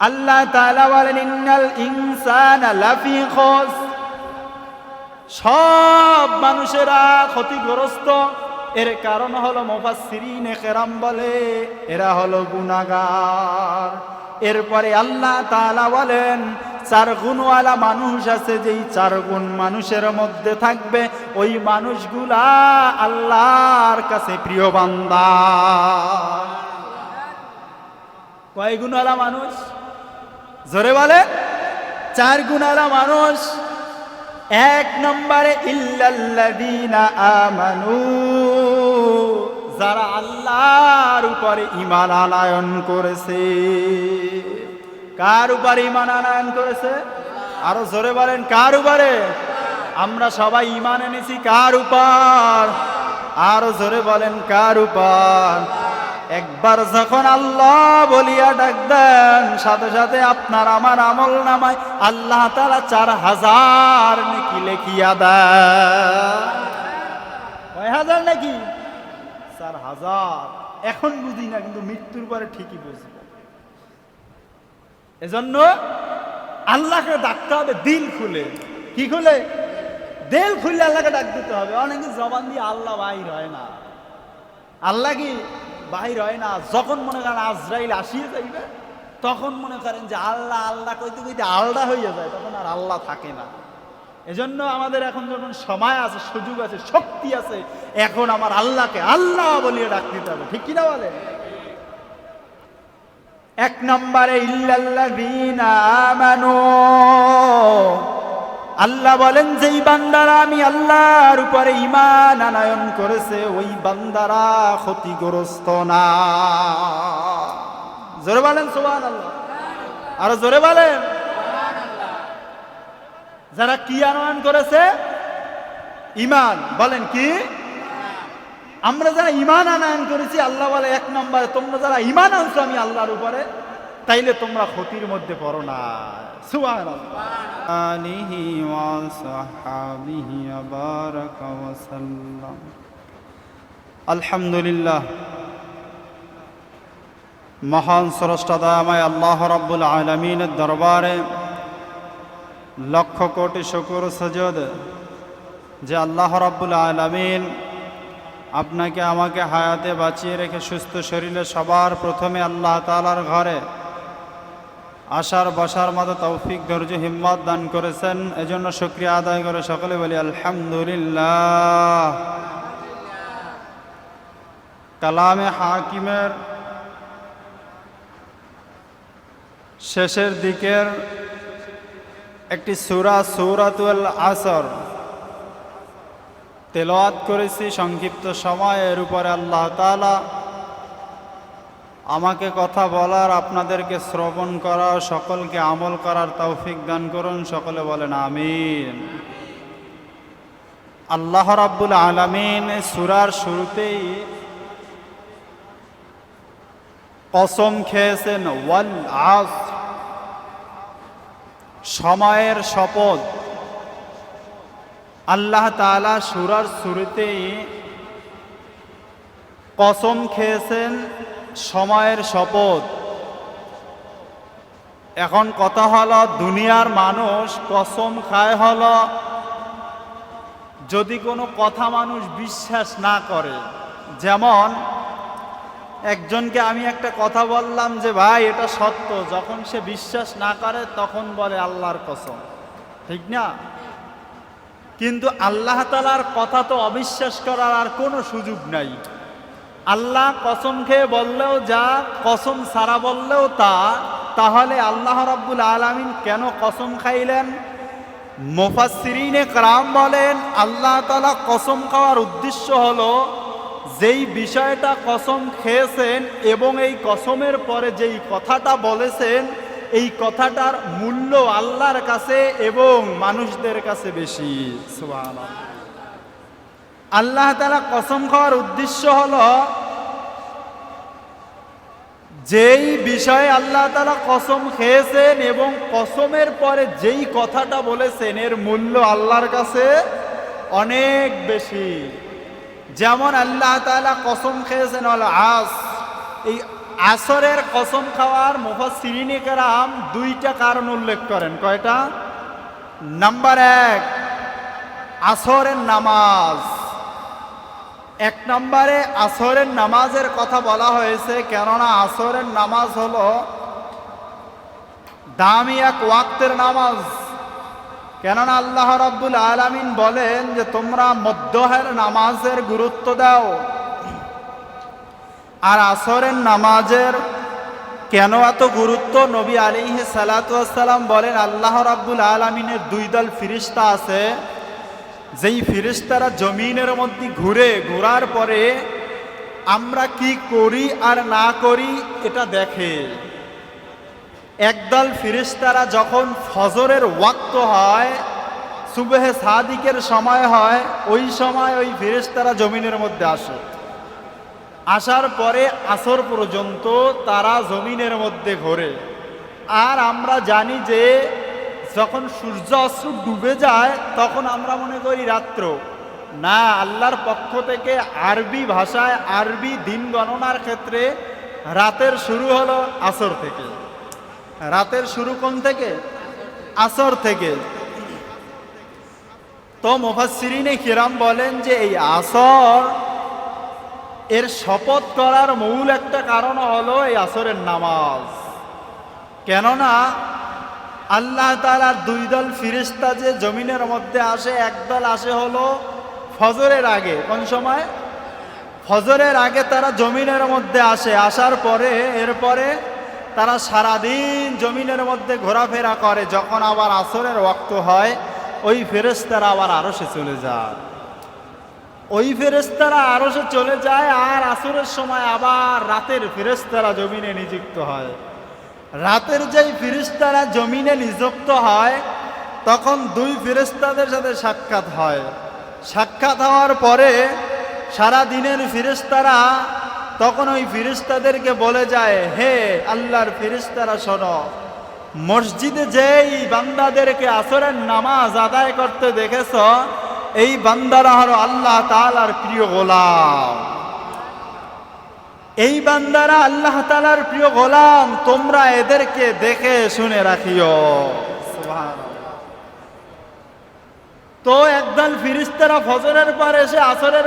আল্লাহ ইনসানা সব মানুষেরা ক্ষতিগ্রস্ত। এর কারণ হলো মুফাসসিরিনে কেরাম বলে, এরা হলো গুনাহগার। এরপরে আল্লাহ তাআলা বলেন, চার গুণওয়ালা মানুষ আছে, যেই চার গুণ মানুষের মধ্যে থাকবে, ওই মানুষগুলা আল্লাহর কাছে প্রিয় বান্দা। কয় গুণওয়ালা মানুষ? জোরে বলে। চার গুণওয়ালা মানুষ। এক নম্বরে, ইল্লাল্লাযীনা আমানু। যারা আল্লাহর উপরে ঈমান আনায়ন করেছে। কার উপরে ঈমান আনায়ন করেছে? আরও জোরে বলেন, কার উপরে? আমরা সবাই ঈমান এনেছি কার উপর? আরও জোরে বলেন, কার উপর? একবার যখন আল্লাহ বলিয়া ডাক দেন, সাথে সাথে আপনার আমার আমল নামায় আল্লাহ তালা চার হাজার নাকি লেখিয়া দেন। কয় হাজার নাকি? চার হাজার। এখন বুঝি না, কিন্তু মৃত্যুর পরে ঠিকই বুঝব। এজন্য আল্লাহকে ডাকতে হবে, দিল খুলে। কি খুলে? দিল খুলে আল্লাহকে ডাক দিতে হবে। অনেকে জবান দিয়ে আল্লাহ বাইর হয় না। আল্লাহ কি বাহির হয় না। যখন মনে করেন আজরাইল আসিয়ে যাইবে, তখন মনে করেন যে আল্লাহ আল্লাহ কইতে কইতে আলাদা হইয়া যায়, তখন আর আল্লাহ থাকে না। এজন্য আমাদের এখন যখন সময় আছে, সুযোগ আছে, শক্তি আছে, এখন আমার আল্লাহকে আল্লাহ বলিয়ে ডাক দিতে হবে। ঠিক কিনা বলে এক নম্বরে, ইল্লাল্লাযীনা আমানু। আল্লাহ বলেন, যেই বান্দারা আমি আল্লাহর উপরে ইমান আনায়ন করেছে, ওই বান্দারা ক্ষতিগ্রস্ত না। জোরে বলেন সুবহান আল্লাহ আরও জোরে বলেন। যারা কি আনয়ন করেছে? ইমান বলেন কি? আমরা যারা ইমান আনায়ন করেছি, আল্লাহ বলে, এক নম্বরে তোমরা যারা ইমান আনছো আমি আল্লাহর উপরে তাইলে তোমরা ক্ষতির মধ্যে পড়ো না। আলহামদুলিল্লাহ। মহান স্রষ্টাদামায় আল্লাহ রব্বুল আলমিনের দরবারে লক্ষ কোটি শকুর সজদ যে আল্লাহ রব্বুল আলমিন আপনাকে আমাকে হায়াতে বাঁচিয়ে রেখে সুস্থ শরীরে সবার প্রথমে আল্লাহ তালার ঘরে আসার বসার মতো তৌফিক, ধৈর্য, হিম্মত দান করেছেন। এজন্য শুক্রিয়া আদায় করে সকলে বলি, আলহামদুলিল্লাহ। কালামে হাকিমের শেষের দিকের একটি সুরা, সৌরাতুল আসর। তেলাওয়াত করেছি, সংক্ষিপ্ত সময়। এর উপরে আল্লাহ তাআলা আমাকে কথা বলার, আপনাদেরকে শ্রবণ করা সকলকে আমল করার তৌফিক দান করুন। সকলে বলেন, আমিন। আল্লাহ রাব্বুল আলামিন সুরার শুরুতেই কসম খেয়েছেন, ওয়াল আস, সময়ের শপথ। আল্লাহ তাআলা সুরার শুরুতেই কসম খেয়েছেন সময়ের শপথ। এখন কথা হলো, দুনিয়ার মানুষ কসম খায় হলো, যদি কোনো কথা মানুষ বিশ্বাস না করে। যেমন, একজনকে আমি একটা কথা বললাম যে, ভাই, এটা সত্য। যখন সে বিশ্বাস না করে, তখন বলে আল্লাহর কসম। ঠিক না? কিন্তু আল্লাহ তালার কথা তো অবিশ্বাস করার আর কোনো সুযোগ নাই। আল্লাহ কসম খেয়ে বললেও যা, কসম সারা বললেও তা, তাহলে আল্লাহ রাব্বুল আলামিন কেন কসম খাইলেন? মোফাসিরিনে ক্রাম বলেন, আল্লাহ তালা কসম খাওয়ার উদ্দেশ্য হলো, যেই বিষয়টা কসম খেয়েছেন এবং এই কসমের পরে যেই কথাটা বলেছেন, এই কথাটার মূল্য আল্লাহর কাছে এবং মানুষদের কাছে বেশি। সুবহানাল্লাহ। আল্লাহ তালা কসম খাওয়ার উদ্দেশ্য হল যেই বিষয়ে আল্লাহ তালা কসম খেয়েছেন এবং কসমের পরে যেই কথাটা বলেছেন, এর মূল্য আল্লাহর কাছে অনেক বেশি। যেমন আল্লাহ তালা কসম খেয়েছেন, আল আস। এই আসরের কসম খাওয়ার মুফাসসিরিনে কেরাম দুইটা কারণ উল্লেখ করেন। কয়টা? নাম্বার এক, আসরের নামাজ। এক নম্বরে আসরের নামাজের কথা বলা হয়েছে, কেননা আসরের নামাজ হলো দামি এক ওয়াক্তের নামাজ। কেননা আল্লাহ রাব্বুল আলামিন বলেন যে, তোমরা মধ্যহের নামাজের গুরুত্ব দাও। আর আসরের নামাজের কেন এত গুরুত্ব? নবী আলিহি সালাতাম বলেন, আল্লাহ রাব্বুল আলমিনের দুই দল ফিরিস্তা আছে। যেই ফিরিস্তারা জমিনের মধ্যে ঘুরে, ঘোরার পরে আমরা কি করি আর না করি এটা দেখে। একদল ফিরিস্তারা যখন ফজরের ওয়াক্ত হয়, সুবেহে সাদিকের সময় হয়, ওই সময় ওই ফিরিস্তারা জমিনের মধ্যে আসে। আসার পরে আসর পর্যন্ত তারা জমিনের মধ্যে ঘোরে। আর আমরা জানি যে যখন সূর্য অস্ত্র ডুবে যায়, তখন আমরা মনে করি রাত্র। না, আল্লাহর পক্ষ থেকে আরবি ভাষায় আরবি দিন গণনার ক্ষেত্রে রাতের শুরু হলো আসর থেকে। রাতের শুরু কোন থেকে? আসর থেকে। তো মুফাসসিরিনে কিরাম বলেন যে এই আসর এর শপথ করার মূল একটা কারণ হলো এই আসরের নামাজ। কেননা আল্লাহ তালার দুই দল ফিরিস্তা যে জমিনের মধ্যে আসে একদল আসে হলো ফজরের আগে। কোন সময়? ফজরের আগে তারা জমিনের মধ্যে আসে। আসার পরে, এরপরে তারা সারাদিন জমিনের মধ্যে ঘোরাফেরা করে। যখন আবার আসরের ওয়াক্ত হয়, ওই ফেরেস্তারা আবার আরও সে চলে যায়। ওই ফেরেস্তারা আরও সে চলে যায় আর আসরের সময় আবার রাতের ফেরেস্তারা জমিনে নিযুক্ত হয়। রাতের যেই ফিরিস্তারা জমিনে নিযুক্ত হয়, তখন দুই ফিরিস্তাদের সাথে সাক্ষাৎ হয়। সাক্ষাৎ হওয়ার পরে সারা দিনের ফিরিস্তারা তখন ওই ফিরিস্তাদেরকে বলে যায়, হে আল্লাহর ফিরিস্তারা, শোনো, মসজিদে যেই বান্দাদেরকে আসরের নামাজ আদায় করতে দেখেছ, এই বান্দারা হলো আল্লাহ তালার প্রিয় গোলাম। এই বান্দারা আল্লাহ তালার প্রিয় গোলাম, তোমরা এদেরকে দেখে শুনে রাখিও। তো একদল ফিরিস্তারা ফজরের পর এসে আসরের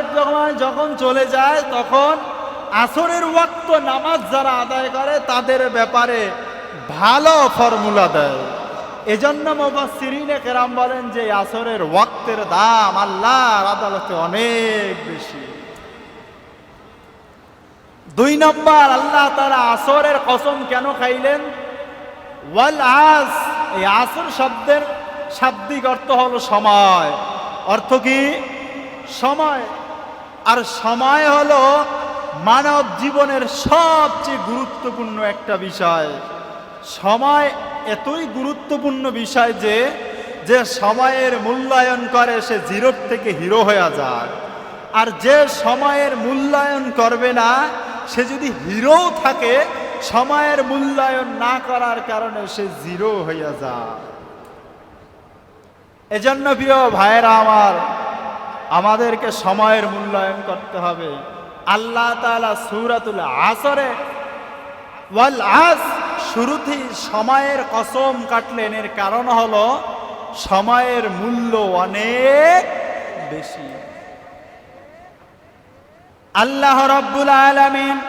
যখন চলে যায়, তখন আসরের ওয়াক্ত নামাজ যারা আদায় করে, তাদের ব্যাপারে ভালো ফর্মুলা দেয়। এজন্য মুফাসসিরিনে কেরাম বলেন যে, আসরের ওয়াক্তের দাম আল্লাহর আদালতে অনেক বেশি। দুই নম্বর, আল্লাহ তারা আসরের কসম কেন খাইলেন? ওয়াল আস, এই আসর শব্দের শাব্দিক অর্থ হলো সময়। অর্থ কি? সময়। আর সময় হলো মানব জীবনের সবচেয়ে গুরুত্বপূর্ণ একটা বিষয়। সময় এতই গুরুত্বপূর্ণ বিষয় যে যে সময়ের মূল্যায়ন করে সে জিরোর থেকে হিরো হয়ে যায়। আর যে সময়ের মূল্যায়ন করবে না সে যদি হিরো থাকে, সময়ের মূল্যায়ন না করার কারণে সে জিরো হইয়া যায়। এজন্য প্রিয় ভাইয়েরা আমার, আমাদেরকে সময়ের মূল্যায়ন করতে হবে। আল্লাহ তাআলা সূরাতুল আসরে, ওয়াল আস শুরুতেই সময়ের কসম কাটলেন। এর কারণ হলো, সময়ের মূল্য অনেক বেশি। আল্লাহ রাব্বুল আলামিন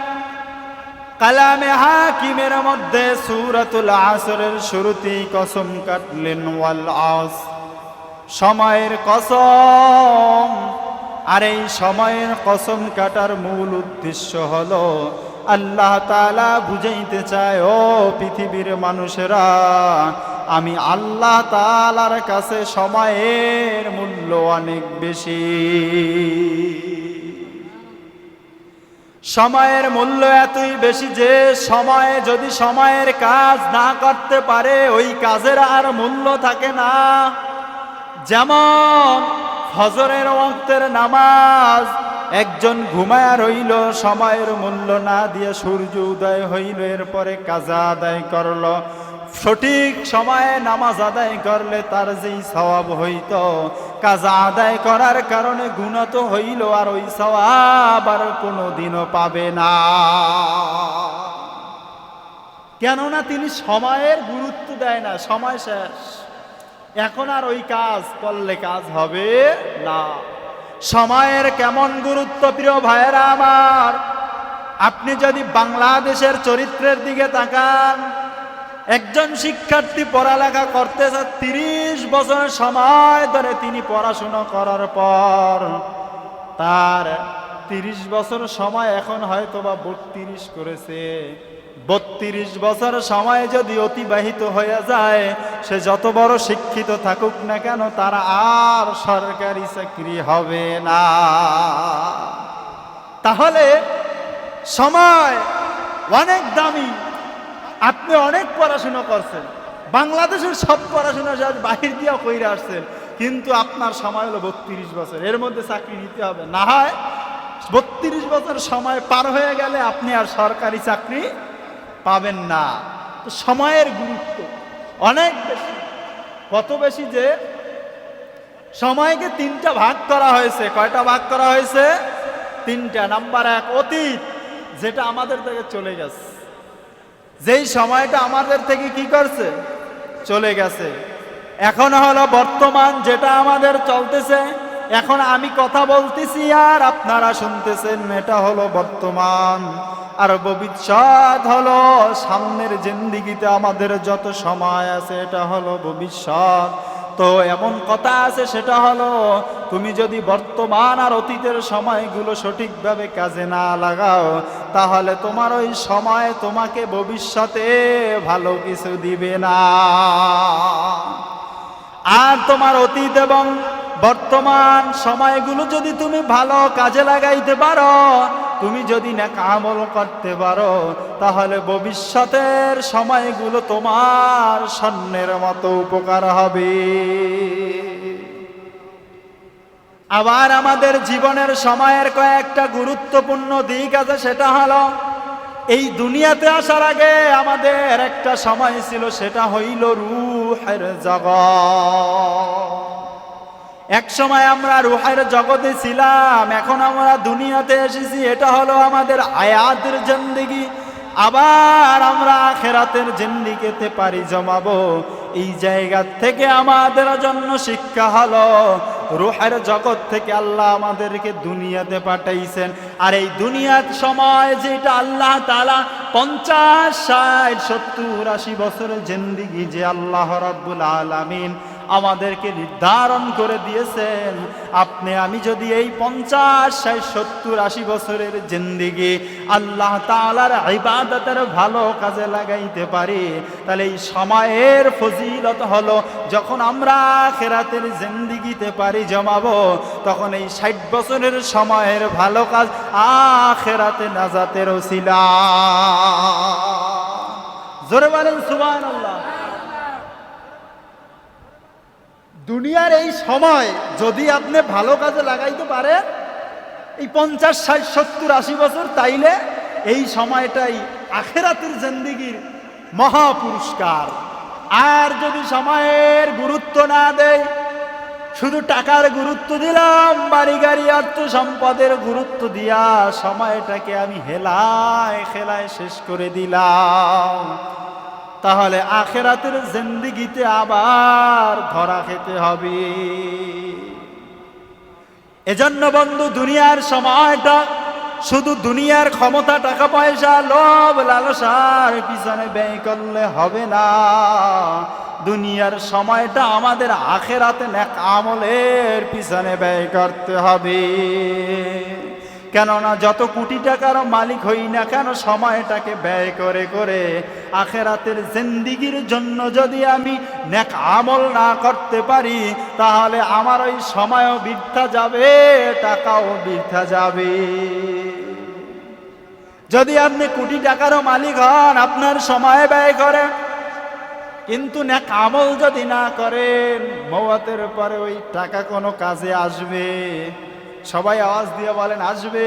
কালামে হাকিমের মধ্যে সূরাতুল আসরের শুরুতেই কসম কাটলেন, ওয়াল আস। সময়ের কসম। আর এই সময়ের কসম কাটার মূল উদ্দেশ্য হলো, আল্লাহ তাআলা বুঝাইতে চায়, ও পৃথিবীর মানুষেরা, আমি আল্লাহ তালার কাছে সময়ের মূল্য অনেক বেশি। সময়ের মূল্য এতই বেশি যে সময়ে যদি সময়ের কাজ না করতে পারে, ওই কাজের আর মূল্য থাকে না। যেমন হজরের অক্তের নামাজ, একজন ঘুমায়া রইল, সময়ের মূল্য না দিয়ে সূর্য উদয় হইল, এরপরে কাজা আদায় করল। সঠিক সময়ে নামাজ আদায় করলে তার যেই সওয়াব হইত, কাজা আদায় করার কারণে গুণত হইল আর ওই সওয়াব আর কোনো দিনও পাবে না। কেননা তিনি সময়ের গুরুত্ব দেয় না, সময় শেষ। এখন আর ওই কাজ করলে কাজ হবে না। সময়ের কেমন গুরুত্ব প্রিয় ভাইয়েরা আমার, আপনি যদি বাংলাদেশের চরিত্রের দিকে তাকান একজন শিক্ষার্থী পড়ালেখা করতেছে তিরিশ বছরের সময় ধরে তিনি পড়াশোনা করার পর তার তিরিশ বছর সময় এখন হয়তো বা বত্রিশ করেছে। বত্রিশ বছর সময় যদি অতিবাহিত হয়ে যায়, সে যত বড় শিক্ষিত থাকুক না কেন, তার আর সরকারি চাকরি হবে না। তাহলে সময় অনেক দামি। আপনি অনেক পড়াশোনা করছেন। বাংলাদেশের সব পড়াশোনা সে আজ বাহির দিয়া কইরে আসছেন। কিন্তু আপনার সময় হলো বত্রিশ বছর। এর মধ্যে চাকরি নিতে হবে। না হয় বত্রিশ বছর সময় পার হয়ে গেলে আপনি আর সরকারি চাকরি পাবেন না। তো সময়ের গুরুত্ব অনেক বেশি। কত বেশি যে সময়কে তিনটা ভাগ করা হয়েছে। কয়টা ভাগ করা হয়েছে? তিনটা। নাম্বার এক, অতীত, যেটা আমাদের থেকে চলে গেছে। যেই সময়টা আমাদের থেকে কি করছে? চলে গেছে। এখন হলো বর্তমান যেটা আমাদের চলতেছে। এখন আমি কথা বলতেছি আর আপনারা শুনতেছেন, এটা হলো বর্তমান। আর ভবিষ্যৎ হলো সামনের জিন্দিগিতে আমাদের যত সময় আছে, এটা হলো ভবিষ্যৎ। তো এমন কথা আছে, সেটা হলো, তুমি যদি বর্তমান আর অতীতের সময়গুলো সঠিকভাবে কাজে না লাগাও, তাহলে তোমার ওই সময় তোমাকে ভবিষ্যতে ভালো কিছু দিবে না। আর তোমার অতীত এবং বর্তমান সময়গুলো যদি তুমি ভালো কাজে লাগাইতে পারো তুমি যদি না আমল করতে পারো, তাহলে ভবিষ্যতের সময়গুলো তোমার স্বর্ণের মতো উপকার হবে। আবার আমাদের জীবনের সময়ের কয়েকটা গুরুত্বপূর্ণ দিক আছে, সেটা হলো, এই দুনিয়াতে আসার আগে আমাদের একটা সময় ছিল, সেটা হইল রুহের জগৎ। এক সময় আমরা রুহের জগতে ছিলাম, এখন আমরা দুনিয়াতে এসেছি, এটা হলো আমাদের আয়াতের জিন্দিগি। আবার আমরা আখেরাতের জিন্দিগিতে পারি জমাবো। এই জায়গা থেকে আমাদের জন্য শিক্ষা হলো, রুহের জগৎ থেকে আল্লাহ আমাদেরকে দুনিয়াতে পাঠাইছেন। আর এই দুনিয়ার সময় যেটা আল্লাহ তালা পঞ্চাশ, ষাট, সত্তর, আশি বছরের জিন্দিগি যে আল্লাহ রাব্বুল আলামিন আমাদেরকে নির্ধারণ করে দিয়েছেন। আপনি, আমি যদি এই পঞ্চাশ ষাট সত্তর, আশি বছরের জিন্দিগি আল্লাহ তালার ইবাদতের ভালো কাজে লাগাইতে পারি, তাহলে এই সময়ের ফজিলত হলো, যখন আমরা খেরাতের জিন্দিগিতে পারি জমাবো, তখন এই ষাট বছরের সময়ের ভালো কাজ আখেরাতে নাজাতের ওসিলা। জোরে বলেন সুবান আল্লাহ দুনিয়ার এই সময় যদি আপনি ভালো কাজে লাগাইতে পারেন, এই পঞ্চাশ, ষাট, সত্তর, আশি বছর, তাইলে এই সময়টাই আখেরাতের জিন্দিগির মহা পুরস্কার আর যদি সময়ের গুরুত্ব না দেয় শুধু টাকার গুরুত্ব দিলাম, বাড়ি, গাড়ি অর্থ সম্পদের গুরুত্ব দিয়া সময়টাকে আমি হেলায় খেলায় শেষ করে দিলাম। তাহলে আখেরাতের জিন্দিগিতে আবার ধরা খেতে হবে। এজন্য বন্ধু, দুনিয়ার সময়টা শুধু দুনিয়ার ক্ষমতা, টাকা, পয়সা, লোভ, লালসার পিছনে ব্যয় করলে হবে না। দুনিয়ার সময়টা আমাদের আখেরাতে নেক আমলের পিছনে ব্যয় করতে হবে। কেননা যত কোটি টাকার মালিক হই না কেন সময়টাকে ব্যয় করে করে আখেরাতের জিন্দিগির জন্য যদি আমি নেক আমল না করতে পারি, তাহলে আমার ওই সময়ও বৃদ্ধা যাবে, টাকাও বৃদ্ধা যাবে। যদি আপনি কোটি টাকারও মালিক হন, আপনার সময় ব্যয় করেন। কিন্তু নেক আমল যদি না করেন মৌয়াতের পরে ওই টাকা কোনো কাজে আসবে। সবাই আওয়াজ দিয়ে বলেন, আসবে।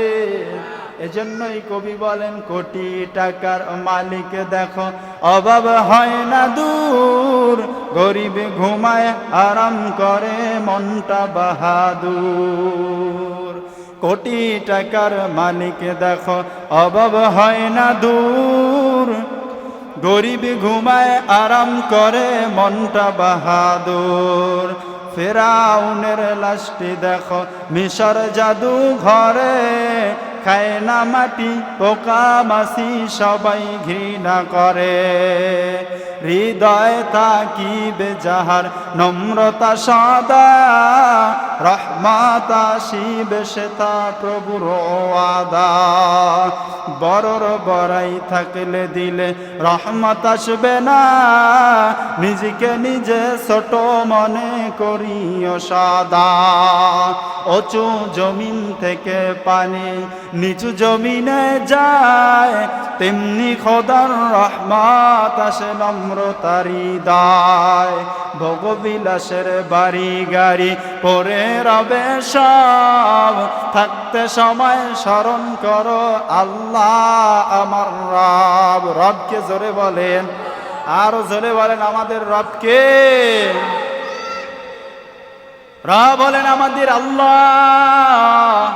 এজন্যই কবি বলেন, কোটি টাকার মালিক দেখো, অভাব হয় না দূর। গরিব ঘুমায়, আরাম করে, মনটা বাহাদুর। কোটি টাকার মালিক দেখো, অভাব হয় না দূর। গরিব ঘুমায়, আরাম করে, মনটা বাহাদুর। ফেরাউনের লাশটি দেখো মিশর জাদু ঘরে খায় না মাটি পোকা মাসি সবাই ঘৃণা করে। হৃদয় তাকিবে যাহার নম্রতা সদা, রহমাত আসিবে সে তা প্রভুর আদা বড়র বড়াই থাকলে দিলে রহমত আসবে না, নিজেকে নিজে ছোট মনে করিও সদা। অচু জমিন থেকে পানি নিচু জমিনে যায়, তেমনি খোদার রহমত আসে নম্রতারি দায়। ভোগবিলাসের বাড়ি গাড়ি পরে রবে সব। থাকতে সময় স্মরণ করো, আল্লাহ আমার রব। রবকে জোরে বলেন, আরও জোরে বলেন আমাদের রবকে। রব বলেন আমাদের আল্লাহ।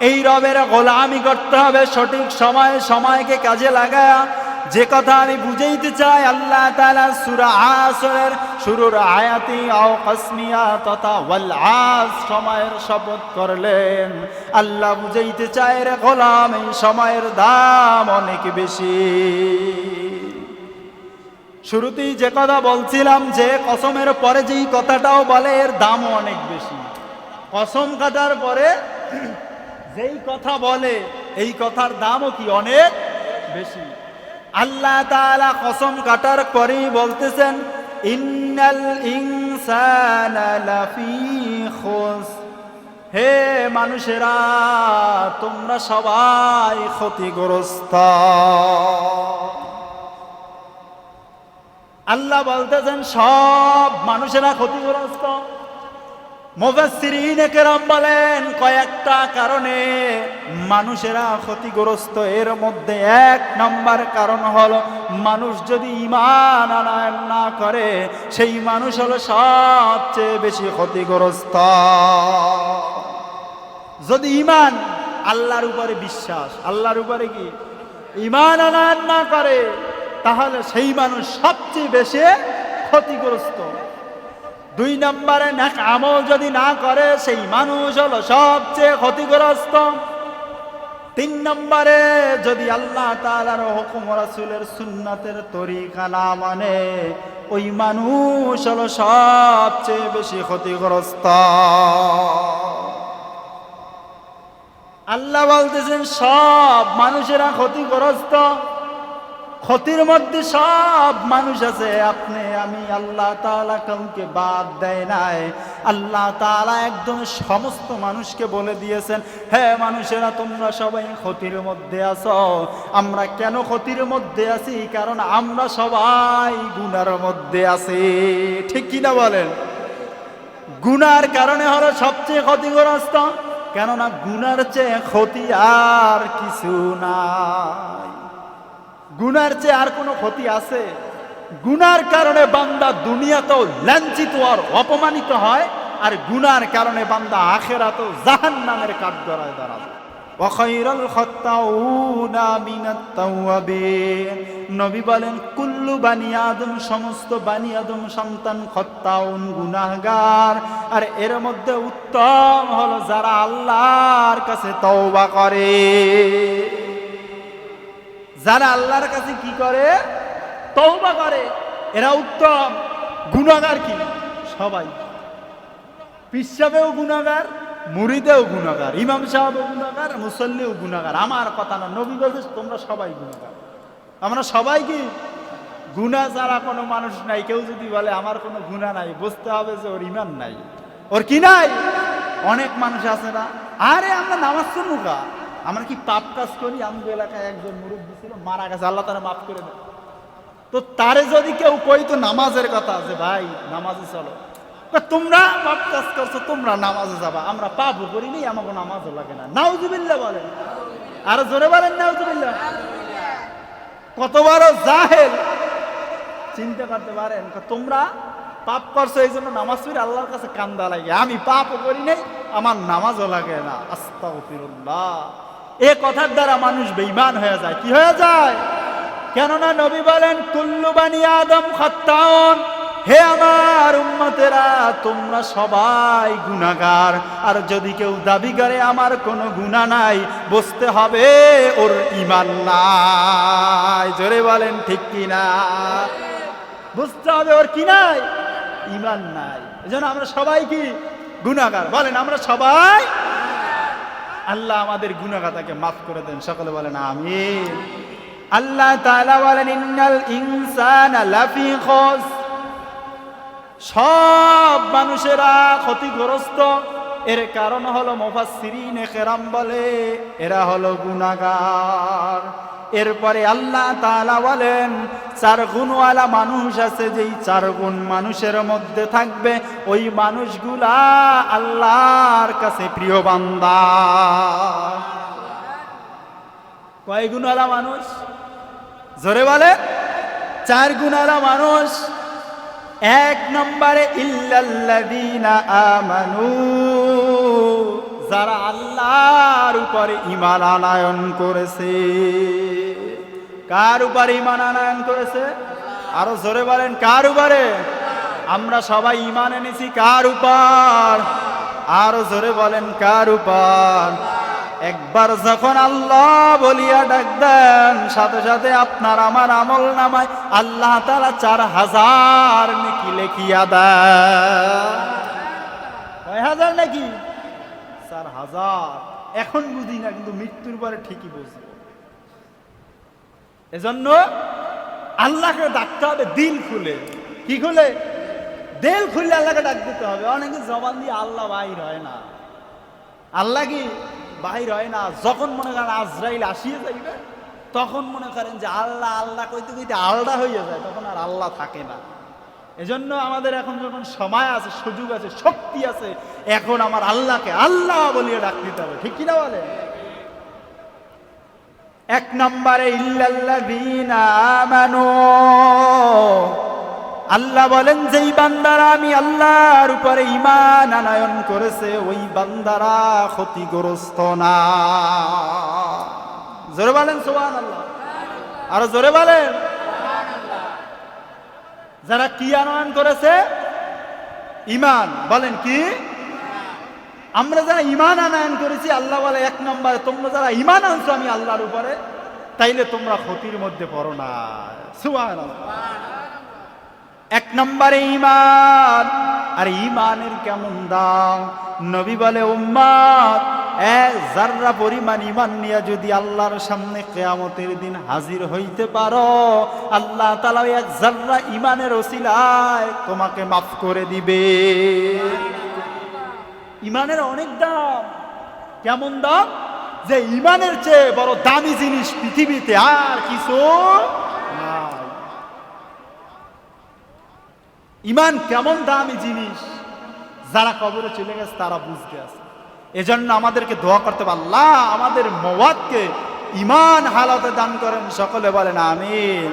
এই রবের গোলামি করতে হবে সঠিক সময়ে, সময়কে কাজে লাগায়া যে কথা আমি বুঝাইতে চাই, আল্লাহ তাআলা সূরা আসরের শুরুর আয়াতি, আও তথা ওয়াল আস সময়ের শপথ করলেন। আল্লাহ বুঝাইতে চায়, রে গোলাম, এই সময়ের দাম অনেক বেশি। শুরুতেই যে কথা বলছিলাম যে, কসমের পরে যেই কথাটাও বলে, এর দামও অনেক বেশি। কসম কাটার পরে যেই কথা বলে, এই কথার দামও কি অনেক বেশি? আল্লাহ তালা কসম কাটার পরেই বলতেছেন, ইন্নাল হে মানুষেরা, তোমরা সবাই ক্ষতিগ্রস্ত। আল্লাহ বলতেছেন, সব মানুষেরা ক্ষতিগ্রস্ত। মুফাসসিরিন কেরাম বলেন, কয়েকটা কারণে মানুষেরা ক্ষতিগ্রস্ত। এর মধ্যে এক নম্বর কারণ হলো, মানুষ যদি ইমান আনায়ন না করে, সেই মানুষ হলো সবচেয়ে বেশি ক্ষতিগ্রস্ত। যদি ইমান আল্লাহর উপরে বিশ্বাস, আল্লাহর উপরে কি? ইমান আনায়ন না করে, তাহলে সেই মানুষ সবচেয়ে বেশি ক্ষতিগ্রস্ত। দুই নম্বরে নেক আমল যদি না করে, সেই মানুষ হলো সবচেয়ে ক্ষতিগ্রস্ত। তিন নম্বরে যদি আল্লাহ তাআলার হুকুম রাসূলের সুন্নাতের তরিকা না মানে ওই মানুষ হলো সবচেয়ে বেশি ক্ষতিগ্রস্ত। আল্লাহ বলতেছেন, সব মানুষেরা ক্ষতিগ্রস্ত। ক্ষতির মধ্যে সব মানুষ আছে। আপনি, আমি, আল্লাহ তাআলা কাউকে বাদ দেয় নাই। আল্লাহ তাআলা একদম সমস্ত মানুষকে বলে দিয়েছেন হ্যাঁ মানুষেরা, তোমরা সবাই ক্ষতির মধ্যে আছো। আমরা কেন ক্ষতির মধ্যে আছি? কারণ আমরা সবাই গুনার মধ্যে আছি। ঠিক কিনা বলেন? গুনার কারণে হলো সবচেয়ে ক্ষতিগ্রস্ত। কেননা গুনার চেয়ে ক্ষতি আর কিছু নাই। গুনার চেয়ে আর কোনো ক্ষতি আছে? গুনার কারণে বান্দা দুনিয়াতেও লাঞ্ছিত আর অপমানিত হয়, আর গুনার কারণে বান্দা আখেরা আখেরাতেও জাহান নামের দাঁড়াবে খাত্তাউনা মিনাত তাওয়াবিন। নবী বলেন, কুল্লু সমস্ত সন্তান খত্তাউন আর এর মধ্যে উত্তম হলো যারা আল্লাহর কাছে তওবা করে। যারা আল্লাহর কাছে কি করে? তওবা করে। এরা উত্তম। গুণাগার কি? সবাই। পিসাবেও গুণাগার মুরিদেও গুণাগার ইমাম সাহেবও গুণাগার মুসল্লিও গুণাগার আমার কথা না, নবী বলছে তোমরা সবাই গুণাগার আমরা সবাই কি? গুণা যারা কোনো মানুষ নাই। কেউ যদি বলে, আমার কোনো গুণা নাই, বুঝতে হবে যে ওর ইমান নাই। ওর কি নাই? অনেক মানুষ আছে না। আরে, আমরা নামাজ মুখা। আমরা কি পাপ কাজ করি? আমাদের এলাকায় একজন মুরব্বী ছিল, মারা গেছে। আল্লাহ তারা মাফ করে দেয় তো তারে যদি কেউ কইতো নামাজের কথা যে, ভাই নামাজে চলো। তোমরা পাপ কাজ করছ, তোমরা নামাজে যাবা। আমরা পাপ পাপও করিনি আমাকে নামাজও লাগে না। নাউজুবিল্লাহ বলেন। আর জোরে বলেন, নাউজুবিল্লাহ। কত বড় জাহেল চিন্তা করতে পারেন। তোমরা পাপ করছ, এই জন্য নামাজ পড়ে আল্লাহর কাছে কান্দা লাগে। আমি পাপও করি নাই, আমার নামাজও লাগে না। আস্তাগফিরুল্লাহ। এ কথার দ্বারা মানুষ বেঈমান হয়ে যায়। কি হয়ে যায়? কেননা নবী বলেন, কুল্লু বানি আদম খত্তাউন। হে আমার উম্মতেরা, তোমরা সবাই গুনাহগার। আর যদি কেউ দাবি করে, আমার কোনো গুনাহ নাই বুঝতে হবে, ওর ঈমান নাই। জোরে বলেন, ঠিক কি না? বুঝতে হবে, ওর কি নাই? ঈমান নাই। এজন্য আমরা সবাই কি গুনাহগার? বলেন, আমরা সবাই আল্লাহ আমাদের গুনাগাতাকে মাফ করে দেন। সকলে বলেন আমি আল্লাহ তাআলা বলেন, ইন্নাল ইনসান সব মানুষেরা ক্ষতিগ্রস্ত। এর কারণ হলো মোফাসিরিন কেরাম বলে, এরা হলো গুনাহগার। এরপরে আল্লাহ তাআলা বলেন, চার গুণওয়ালা মানুষ আছে, যেই চার গুণ মানুষের মধ্যে থাকবে, ওই মানুষগুলা আল্লাহর কাছে প্রিয় বান্দা। কয় গুণওয়ালা মানুষ? জোরে বলে, চার গুণওয়ালা মানুষ, এক নম্বরে, ইল্লাল্লাযীনা আমানু। যারা আল্লাহর উপরে ইমান আনায়ন করেছে। কার উপরে ইমান আনায়ন করেছে? আরও জোরে বলেন, কার উপরে? আমরা সবাই ইমান এনেছি কার উপর? আরও জোরে বলেন, কার উপর? একবার যখন আল্লাহ বলিয়া ডাক দেন, সাথে সাথে আপনার আমার আমল নামায় আল্লাহ তারা চার হাজার নাকি লেখিয়া দেয় কয় হাজার নাকি? চার হাজার। এখন বুঝি না, কিন্তু মৃত্যুর পরে ঠিকই বুঝব এজন্য আল্লাহকে ডাকতে হবে, দিল খুলে। কি খুলে? দিল খুলে আল্লাহকে ডাক দিতে হবে। অনেকে জবান দিয়ে আল্লাহ বাইর হয় না। আল্লাহ কি বাহির হয় না? যখন মনে করেন আজরাইল আসিয়ে যাইবে, তখন মনে করেন যে আল্লাহ আল্লাহ কইতে কইতে আলাদা হয়ে যায়, তখন আর আল্লাহ থাকে না। এজন্য আমাদের এখন যখন সময় আছে, সুযোগ আছে, শক্তি আছে, এখন আমার আল্লাহকে আল্লাহ বলিয়ে ডাক দিতে হবে। ঠিক কিনা বলে? এক নম্বরে আমানু। আল্লাহ বলেন, যেই বান্দারা আমি আল্লাহর উপরে ইমান আনায়ন করেছে, ওই বান্দারা ক্ষতিগ্রস্ত না। জোরে বলেন সোহান আল্লাহ আরও জোরে বলেন। যারা কি আনয়ন করেছে? ইমান। বলেন কি? আমরা যারা ইমান আনয়ন করেছি, আল্লাহ বলে এক নম্বরে, তোমরা যারা ইমান আনছো আমি আল্লাহর উপরে, তাইলে তোমরা ক্ষতির মধ্যে পড়ো না। সুবহানাল্লাহ। এক নম্বরে ইমান। আর ইমানের কেমন দাম? নবী বলে, উম্মাদ জাররা পরিমাণ ইমান নিয়ে যদি আল্লাহর সামনে কেয়ামতের দিন হাজির হইতে পারো, আল্লাহ তালা এক জাররা ইমানের ওসিলায় তোমাকে মাফ করে দিবে। ইমানের অনেক দাম। কেমন দাম? যে ইমানের চেয়ে বড় দামি জিনিস পৃথিবীতে আর কিছু ইমান কেমন দামি জিনিস? যারা কবরে চলে গেছে, তারা বুঝতে আছে। এজন্য আমাদেরকে দোয়া করতে হবে। আল্লাহ আমাদের মওয়াদকে ইমান হালতে দান করেন। সকলে বলেন, আমিন।